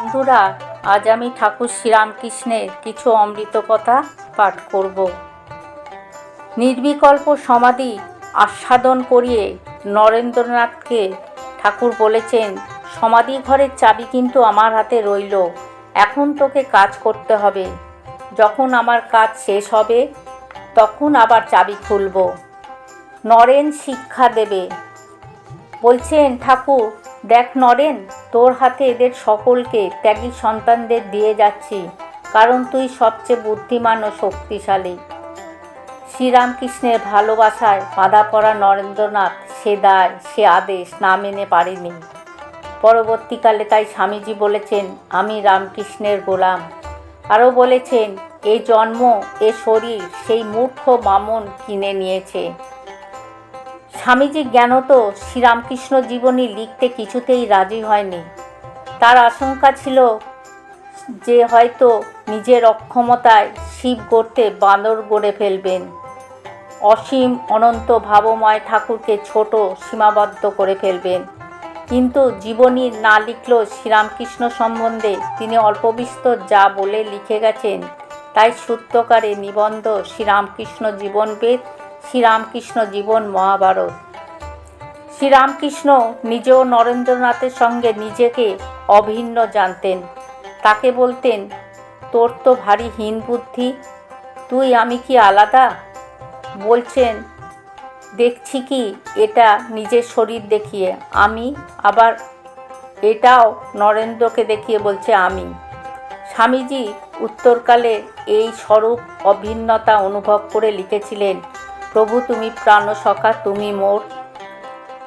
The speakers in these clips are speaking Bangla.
বন্ধুরা, আজ আমি ঠাকুর শ্রীরামকৃষ্ণের কিছু অমৃত কথা পাঠ করব। নির্বিকল্প সমাধি আস্বাদন করিয়ে নরেন্দ্রনাথকে ঠাকুর বলেছেন, সমাধি ঘরের চাবি কিন্তু আমার হাতে রইল, এখন তোকে কাজ করতে হবে। যখন আমার কাজ শেষ হবে, তখন আবার চাবি খুলব। নরেন শিক্ষা দেবে। বলছেন ঠাকুর, দেখ নরেন তোর হাতে এদের সকলকে ত্যাগী সন্তানদের দিয়ে যাচ্ছি, কারণ তুই সবচেয়ে বুদ্ধিমান ও শক্তিশালী। শ্রীরামকৃষ্ণের ভালোবাসায় বাধা পড়া নরেন্দ্রনাথ সে দায়, সে আদেশ না মেনে পারেনি। পরবর্তীকালে তাই স্বামীজি বলেছেন, আমি রামকৃষ্ণের গোলাম। আরও বলেছেন, এ জন্ম, এ শরীর, সেই মূর্খ মামন কিনে নিয়েছে। স্বামীজি জ্ঞানত শ্রীরামকৃষ্ণ জীবনী লিখতে কিছুতেই রাজি হয়নি। তার আশঙ্কা ছিল যে হয়তো নিজের অক্ষমতায় শিব গড়তে বাঁদর গড়ে ফেলবেন। অসীম অনন্ত ভাবময় ঠাকুরকে ছোট সীমাবদ্ধ করে ফেলবেন। কিন্তু জীবনী না লিখলেও শ্রীরামকৃষ্ণ সম্বন্ধে তিনি অল্পবিস্তর যা বলে লিখে গেছেন, তাই সূত্রকারে নিবন্ধ শ্রীরামকৃষ্ণ জীবনবেদ শ্রীরামকৃষ্ণ জীবন মহাভারত। শ্রীরামকৃষ্ণ নিজেও নরেন্দ্রনাথের সঙ্গে নিজেকে অভিন্ন জানতেন। তাকে বলতেন, তোর তো ভারী হীন বুদ্ধি, তুই আমি কি আলাদা? বলছেন, দেখছি কি, এটা নিজের শরীর দেখিয়ে আমি, আবার এটাও নরেন্দ্রকে দেখিয়ে বলছে আমি। স্বামীজি উত্তরকালে এই স্বরূপ অভিন্নতা অনুভব করে লিখেছিলেন প্রভু তুমি প্রাণসখা তুমি মোর।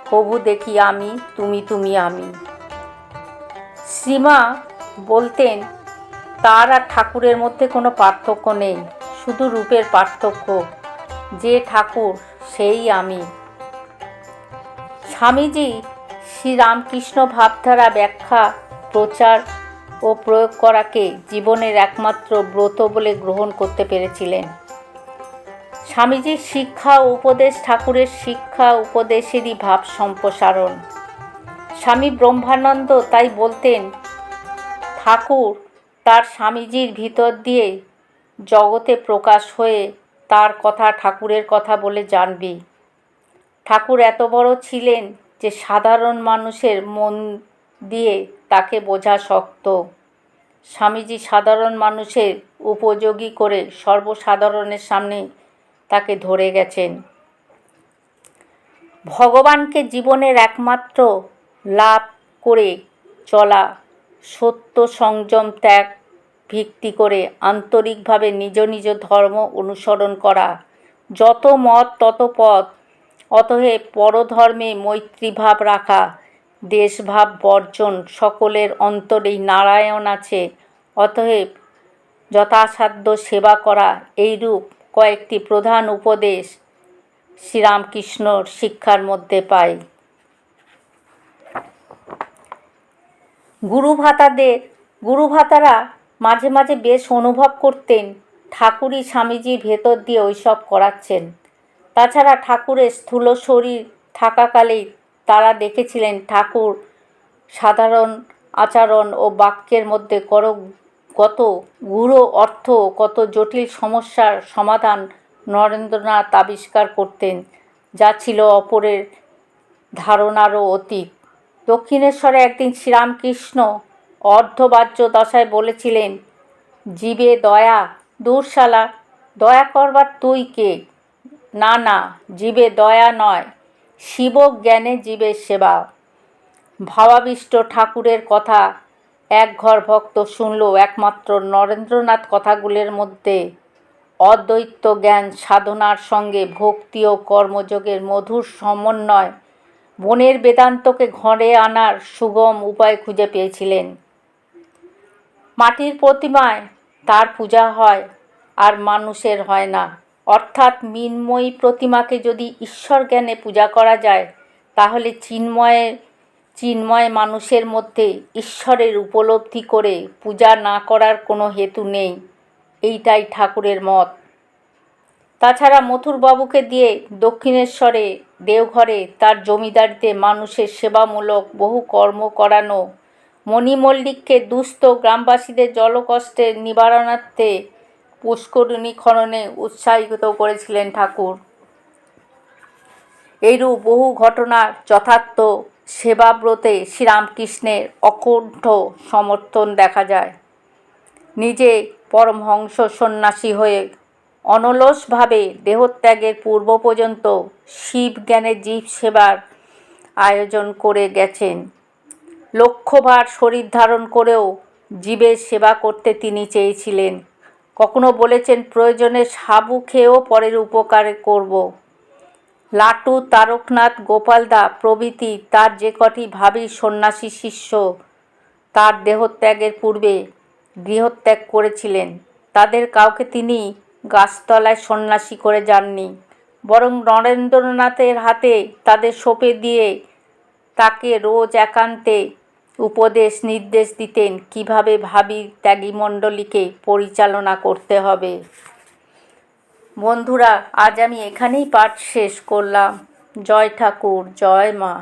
প্রভু দেখি আমি, তুমি তুমি আমি। শ্রীমা বলতেন, তার আর ঠাকুরের মধ্যে কোনো পার্থক্য নেই, শুধু রূপের পার্থক্য, যে ঠাকুর সেই আমি। স্বামীজি শ্রীরামকৃষ্ণ ভাবধারা ব্যাখ্যা, প্রচার ও প্রয়োগ করাকে জীবনের একমাত্র ব্রত বলে গ্রহণ করতে পেরেছিলেন। স্বামীজির শিক্ষা উপদেশ, ঠাকুরের শিক্ষা, উপদেশেরই ভাব সম্প্রসারণ। স্বামী ব্রহ্মানন্দ তাই বলতেন, ঠাকুর, তার স্বামীজির ভিতর দিয়ে জগতে প্রকাশ হয়ে তার কথা ঠাকুরের কথা বলে জানবি। ঠাকুর এত বড় ছিলেন যে সাধারণ মানুষের মন দিয়ে তাকে বোঝা শক্ত। স্বামীজি সাধারণ মানুষের উপযোগী করে সর্বসাধারণের সামনে তাকে ধরে গেছেন। ভগবানকে জীবনের একমাত্র লাভ করে চলা সত্য সংযম ত্যাগ, ভিত্তি করে আন্তরিকভাবে নিজ নিজ ধর্ম অনুসরণ করা। যত মত, তত পথ। অতএব পরধর্মে মৈত্রীভাব রাখা, দেশভাব বর্জন সকলের অন্তরেই নারায়ণ আছে। অতএব যথাসাধ্য সেবা করা, এইরূপ কয়েকটি প্রধান উপদেশ শ্রীরামকৃষ্ণর শিক্ষার মধ্যে পাই। গুরু ভাতাদের গুরু ভাতারা মাঝে মাঝে বেশ অনুভব করতেন ঠাকুরই স্বামীজির ভেতর দিয়ে ওইসব করাচ্ছেন। তাছাড়া ঠাকুরের স্থূল শরীর থাকাকালেই তারা দেখেছিলেন ঠাকুর সাধারণ আচরণ ও বাক্যের মধ্যে কর কত গূঢ় অর্থ, কত জটিল সমস্যার সমাধান নরেন্দ্রনাথ আবিষ্কার করতেন, যা ছিল অপরের ধারণারও অতীত। দক্ষিণেশ্বরে একদিন শ্রীরামকৃষ্ণ অর্ধবাহ্য দশায় বলেছিলেন, জীবে দয়া, দূরশালা, দয়া করবার তুই কে? না না, জীবে দয়া নয় শিব জ্ঞানে জীবের সেবা। ভাবাবিষ্ট ঠাকুরের কথা এক ঘর ভক্ত শুনল একমাত্র নরেন্দ্রনাথ কথাগুলির মধ্যে, অদ্বৈত জ্ঞান সাধনার সঙ্গে ভক্তি ও কর্মযোগের মধুর সমন্বয়। বনের বেদান্তকে ঘরে আনার সুগম উপায় খুঁজে পেয়েছিলেন। মাটির প্রতিমায় তার পূজা হয়, আর মানুষের হয় না। অর্থাৎ মিন্ময়ী প্রতিমাকে যদি ঈশ্বর জ্ঞানে পূজা করা যায়, তাহলে চিন্ময়ের চিন্ময় মানুষের মধ্যে ঈশ্বরের উপলব্ধি করে পূজা না করার কোনো হেতু নেই। এইটাই ঠাকুরের মত। তাছাড়া মথুরবাবুকে দিয়ে দক্ষিণেশ্বরে, দেওঘরে তার জমিদারিতে মানুষের সেবামূলক বহু কর্ম করানো মণি মল্লিককে দুস্থ গ্রামবাসীদের জলকষ্টের নিবারণার্থে পুষ্করিণী খননে উৎসাহিত করেছিলেন ঠাকুর। এইরূপ বহু ঘটনার যথার্থ সেবাব্রতে শ্রীরামকৃষ্ণের অকুণ্ঠ সমর্থন দেখা যায়। নিজে পরমহংস সন্ন্যাসী হয়ে অনলসভাবে দেহত্যাগের পূর্ব পর্যন্ত শিব জ্ঞানের জীব সেবার আয়োজন করে গেছেন। লক্ষ্যভার শরীর ধারণ করেও জীবের সেবা করতে তিনি চেয়েছিলেন। কখনো বলেছেন, প্রয়োজনে সাবু খেয়েও পরের উপকার করব। লাটু, তারকনাথ গোপালদা প্রভৃতি তার যে কটি ভাবি সন্ন্যাসী শিষ্য, তার দেহত্যাগের পূর্বে গৃহত্যাগ করেছিলেন। তাদের কাউকে তিনি গাছতলায় সন্ন্যাসী করে যাননি। বরং নরেন্দ্রনাথের হাতে তাদের সঁপে দিয়ে তাকে রোজ একান্তে উপদেশ, নির্দেশ দিতেন কীভাবে ভাবি ত্যাগী মণ্ডলীকে পরিচালনা করতে হবে। বন্ধুরা আজ আমি এখানেই পাঠ শেষ করলাম। জয় ঠাকুর জয় মা।